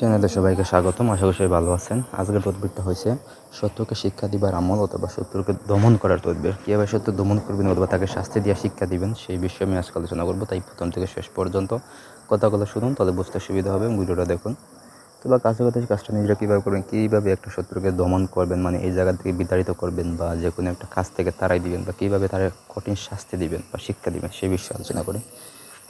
চ্যানেলে সবাইকে স্বাগতম। আশা করি সবাই ভালো আছেন। আজকের তদবিরটা হয়েছে, সত্যকে শিক্ষা দিবার আমল অথবা শত্রুকে দমন করার তদবির। কীভাবে সত্য দমন করবেন অথবা তাকে শাস্তি দিয়ে শিক্ষা দিবেন, সেই বিষয়ে আমি আজকে আলোচনা করব। তাই প্রথম থেকে শেষ পর্যন্ত কথাগুলো শুনুন, তাহলে বুঝতে সুবিধা হবে ভিডিওটা দেখুন। তো বা কাছে কথা কাজটা নিজেরা কীভাবে করবেন, কীভাবে একটা শত্রুকে দমন করবেন মানে এই জায়গা থেকে বিতাড়িত করবেন বা যে কোনো একটা কাজ থেকে তারাই দিবেন বা কীভাবে তারা কঠিন শাস্তি দিবেন বা শিক্ষা দিবেন, সেই বিষয়ে আলোচনা করি।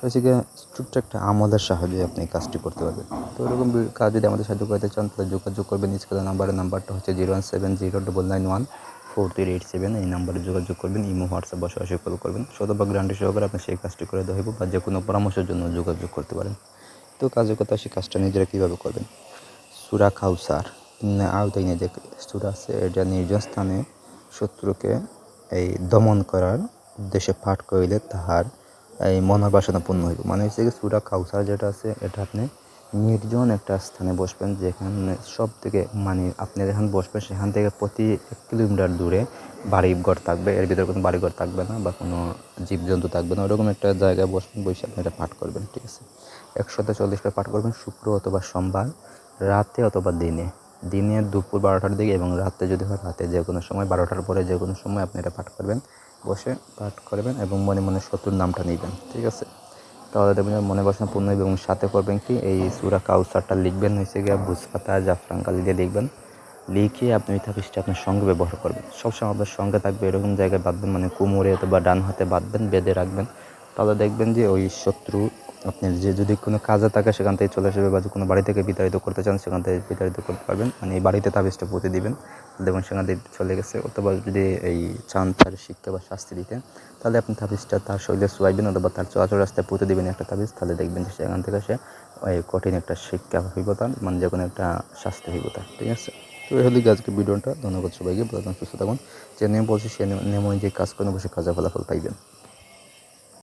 হচ্ছে গিয়ে ছোট্ট একটা আমলের সাহায্যে আপনি কাজটি করতে পারবেন। তো এরকম কাজ যদি আমাদের সাহায্য করতে চান, তাহলে যোগাযোগ করবেন। স্কুলের নাম্বারের নাম্বারটা হচ্ছে zero one seven zero double nine one four three eight seven. এই নাম্বারে যোগাযোগ করবেন, ইমো, হোয়াটসঅ্যাপ বা সরাসরি কল করবেন। শতভাগ গ্রান্টি সহকারে আপনি সেই কাজটি করে দেওয়া বা যে কোনো পরামর্শের জন্য যোগাযোগ করতে পারেন। তো কাজের কথা সেই কাজটা নিজেরা কীভাবে করবেন? সুরা খাউসার আওতায় নিয়ে যে সুরা আছে, এটা নির্জন স্থানে শত্রুকে এই দমন করার উদ্দেশ্যে পাঠ করিলে তাহার এই মনোবাসনা পূর্ণ হইব। মানে হচ্ছে কি, সুরা খাউসার যেটা আছে, এটা আপনি নির্জন একটা স্থানে বসবেন যেখানে সব থেকে মানে আপনি যেখানে বসবেন সেখান থেকে প্রতি এক কিলোমিটার দূরে বাড়িঘর থাকবে। এর ভিতরে কোনো বাড়িঘর থাকবে না বা কোনো জীবজন্তু থাকবে না। ওরকম একটা জায়গায় বসবেন, বসে আপনি এটা পাঠ করবেন, ঠিক আছে? একশোতে চল্লিশটা পাঠ করবেন, শুক্র অথবা সোমবার, রাতে অথবা দিনে। দিনে দুপুর বারোটার দিকে এবং রাতে যদি হয়, রাতে যে কোনো সময়, বারোটার পরে যে কোনো সময় আপনি এটা পাঠ করবেন। বসে পাঠ করবেন এবং মনে মনে শত্রুর নামটা নেবেন, ঠিক আছে? তাহলে দেখবেন মনে বাসনা পূর্ণ এবং সাথে করবেন কি? এই সুরা কাউসারটা লিখবেন হয়েছে গিয়ে ভুজপাতা জাফরান কালি দিয়ে লিখবেন। লিখে আপনি তাবিজটা আপনার সঙ্গে ব্যবহার করবেন। সবসময় আপনার সঙ্গে থাকবে, এরকম জায়গায় বাঁধবেন মানে কুমোরে অথবা ডান হাতে বাঁধবেন, বেঁধে রাখবেন। তাহলে দেখবেন যে ওই শত্রু আপনি যে যদি কোনো কাজে থাকে, সেখান থেকে চলে আসবে বা কোনো বাড়ি থেকে বিতাড়িত করতে চান, সেখান থেকে বিতাড়িত করতে পারবেন। মানে এই বাড়িতে তাবিজটা পুঁতে দিবেন। দেখবেন সেখান থেকে চলে গেছে। অথবা যদি এই চান তার শিক্ষা বা শাস্তি দিতে, তাহলে আপনি তাবিজটা তার শরীরে শোয়াইবেন অথবা তার চলাচল রাস্তায় পুঁতে দিবেন একটা তাবিজ। তাহলে দেখবেন যে সেখান থেকে সে ওই কঠিন একটা শিক্ষা হইব তার মানে যে কোনো একটা শাস্তি হইব তার ঠিক আছে? তো এই হলো আজকে ভিডিওটা। ধন্যবাদ সবাইকে। ভালো সুস্থ থাকুন। যে নিয়ম বলছি, সে নিয়ম অনুযায়ী কাজ করেন অবশ্যই কাজে ফলাফল পাইবেন।